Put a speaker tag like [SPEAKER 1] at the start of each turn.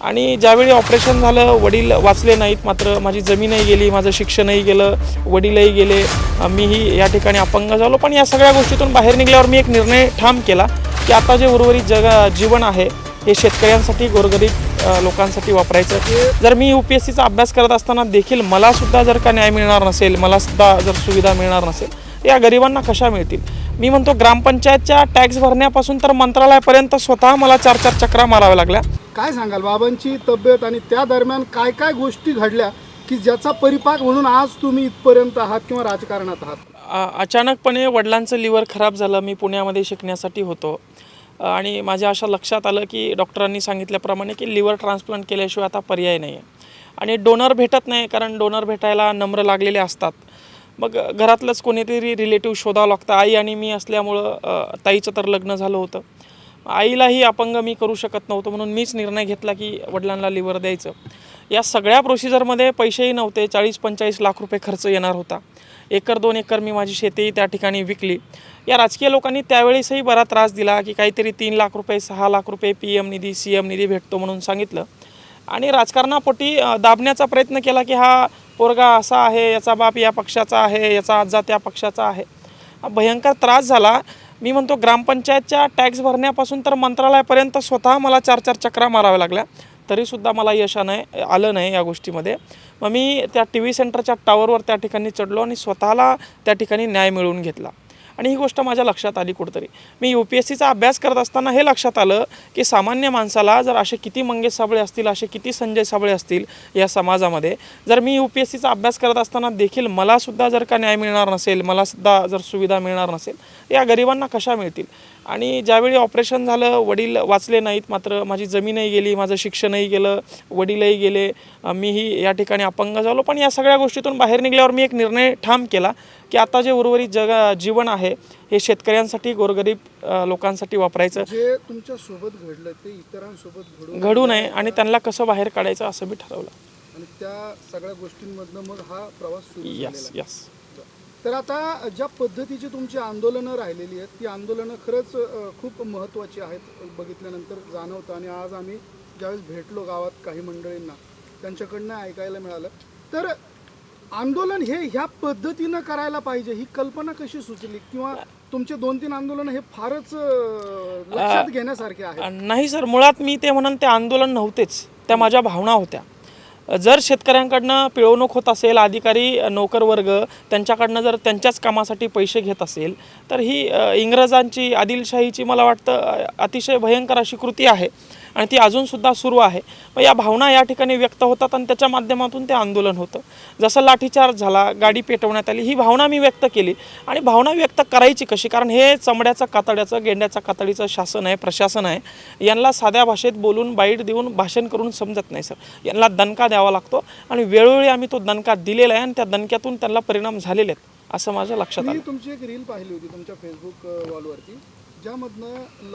[SPEAKER 1] आणि ज्यावेळी ऑपरेशन झालं वडील वाचले नाहीत मात्र माझी जमीनही गेली माझं शिक्षणही गेलं वडीलही गेले मीही या ठिकाणी अपंग झालो. पण या सगळ्या गोष्टीतून बाहेर निघल्यावर मी एक निर्णय ठाम केला की आता जे उर्वरित जग जीवन आहे हे शेतकऱ्यांसाठी गोरगरीब लोकांसाठी वापरायचं. जर मी यू पी एस सीचा अभ्यास करत असताना देखील मलासुद्धा जर का न्याय मिळणार नसेल मलासुद्धा जर सुविधा मिळणार नसेल या गरिबांना कशा मिळतील? मी म्हणतो ग्रामपंचायतच्या टॅक्स भरण्यापासून तर मंत्रालयापर्यंत स्वतः मला चार चार चक्रा माराव्या लागल्या.
[SPEAKER 2] काय सांगाल? बाबांची तब्येत आणि त्या दरम्यान काय काय गोष्टी घडल्या की ज्याचा परिपाक म्हणून आज तुम्ही इथपर्यंत आहात किंवा राजकारणात आहात?
[SPEAKER 1] अचानकपणे वडिलांचं लिव्हर खराब झालं मी पुण्यामध्ये शिकण्यासाठी होतो. आणि माझ्या अशा लक्षात आलं की डॉक्टरांनी सांगितल्याप्रमाणे की लिव्हर ट्रान्सप्लांट केल्याशिवाय आता पर्याय नाही आहे आणि डोनर भेटत नाही कारण डोनर भेटायला नम्र लागलेले असतात. मग घरातलंच कोणीतरी रिलेटिव्ह शोधावं लागतं आई आणि मी असल्यामुळं ताईचं तर लग्न झालं होतं. आईलाही अपंग मी करू शकत नव्हतो म्हणून मीच निर्णय घेतला की वडिलांना लिव्हर द्यायचं. या सगळ्या प्रोसिजरमध्ये पैसेही नव्हते चाळीस पंचेचाळीस लाख रुपये खर्च येणार होता. एकर दोन एकर मी माझी शेती त्या ठिकाणी विकली. या राजकीय लोकांनी त्यावेळेसही बरा त्रास दिला की काहीतरी तीन लाख रुपये सहा लाख रुपये पी एम निधी सी एम निधी भेटतो म्हणून सांगितलं. आणि राजकारणापोटी दाबण्याचा प्रयत्न केला की हा पोरगा असा आहे याचा बाप या पक्षाचा आहे याचा आजा त्या पक्षाचा आहे. भयंकर त्रास झाला. मी म्हणतो ग्रामपंचायतच्या टॅक्स भरण्यापासून तर मंत्रालयापर्यंत स्वतः मला चार चार चक्रा माराव्या लागल्या. तरीसुद्धा मला यश नाही आलं नाही या गोष्टीमध्ये. मग मी त्या टी व्ही सेंटरच्या टावरवर त्या ठिकाणी चढलो आणि स्वतःला त्या ठिकाणी न्याय मिळवून घेतला. आणि ही गोष्ट माझ्या लक्षात आली कुठंतरी. मी यू पी एस सीचा अभ्यास करत असताना हे लक्षात आलं की सामान्य माणसाला जर असे किती मंगेश साबळे असतील असे किती संजय साबळे असतील या समाजामध्ये जर मी यू पी एस सीचा अभ्यास करत असताना देखील मलासुद्धा जर का न्याय मिळणार नसेल मलासुद्धा जर सुविधा मिळणार नसेल या गरिबांना कशा मिळतील? आणि ज्यावेळी ऑपरेशन झालं वडील वाचले नाहीत मात्र माझी जमीनही गेली माझं शिक्षणही गेलं वडीलही गेले मीही या ठिकाणी अपंग झालो. पण या सगळ्या गोष्टीतून बाहेर निघल्यावर मी एक निर्णय ठाम केला की आता जे उर्वरित जग जीवन आहे हे शेतकऱ्यांसाठी गोरगरीब लोकांसाठी वापरायचं.
[SPEAKER 2] जे तुमच्यासोबत घडलं ते इतरांसोबत घडून
[SPEAKER 1] घडू नये आणि त्यांना कसं बाहेर काढायचं असं मी ठरवलं.
[SPEAKER 2] आणि त्या सगळ्या गोष्टींमधनं मग हा प्रवास सुरू
[SPEAKER 1] यस यस.
[SPEAKER 2] तर आता ज्या पद्धतीची तुमची आंदोलनं राहिलेली आहेत ती आंदोलनं खरंच खूप महत्त्वाची आहेत बघितल्यानंतर जाणवतं. आणि आज आम्ही ज्यावेळेस भेटलो गावात काही मंडळींना त्यांच्याकडनं ऐकायला मिळालं. तर आंदोलन हे ह्या पद्धतीनं करायला पाहिजे ही कल्पना कशी सुचली? किंवा तुमचे दोन तीन आंदोलन हे फारच लक्षात घेण्यासारखे आहेत?
[SPEAKER 1] नाही सर मुळात मी ते म्हणून ते आंदोलन नव्हतेच. त्या माझ्या भावना होत्या. जर शेतकऱ्यांकडनं पिळवणूक होत असेल अधिकारी नोकरवर्ग त्यांच्याकडनं जर त्यांच्याच कामासाठी पैसे घेत असेल तर ही इंग्रजांची आदिलशाहीची मला वाटतं अतिशय भयंकर अशी कृती आहे. आणि ती अजूनसुद्धा सुरू आहे. मग या भावना या ठिकाणी व्यक्त होतात आणि त्याच्या माध्यमातून ते आंदोलन होतं. जसं लाठीचार्ज झाला गाडी पेटवण्यात आली ही भावना मी व्यक्त केली. आणि भावना व्यक्त करायची कशी? कारण हे चमड्याचं कातड्याचं गेंड्याचं कातडीचं शासन आहे प्रशासन आहे. यांना साध्या भाषेत बोलून बाईट देऊन भाषण करून समजत नाही सर. यांना दणका द्यावा लागतो आणि वेळोवेळी आम्ही तो दणका दिलेला आहे आणि त्या दणक्यातून त्यांना परिणाम झालेले आहेत असं माझ्या लक्षात आलं.
[SPEAKER 2] तुमची एक रील पाहिली होती तुमच्या फेसबुक वॉलवरती ज्यामधनं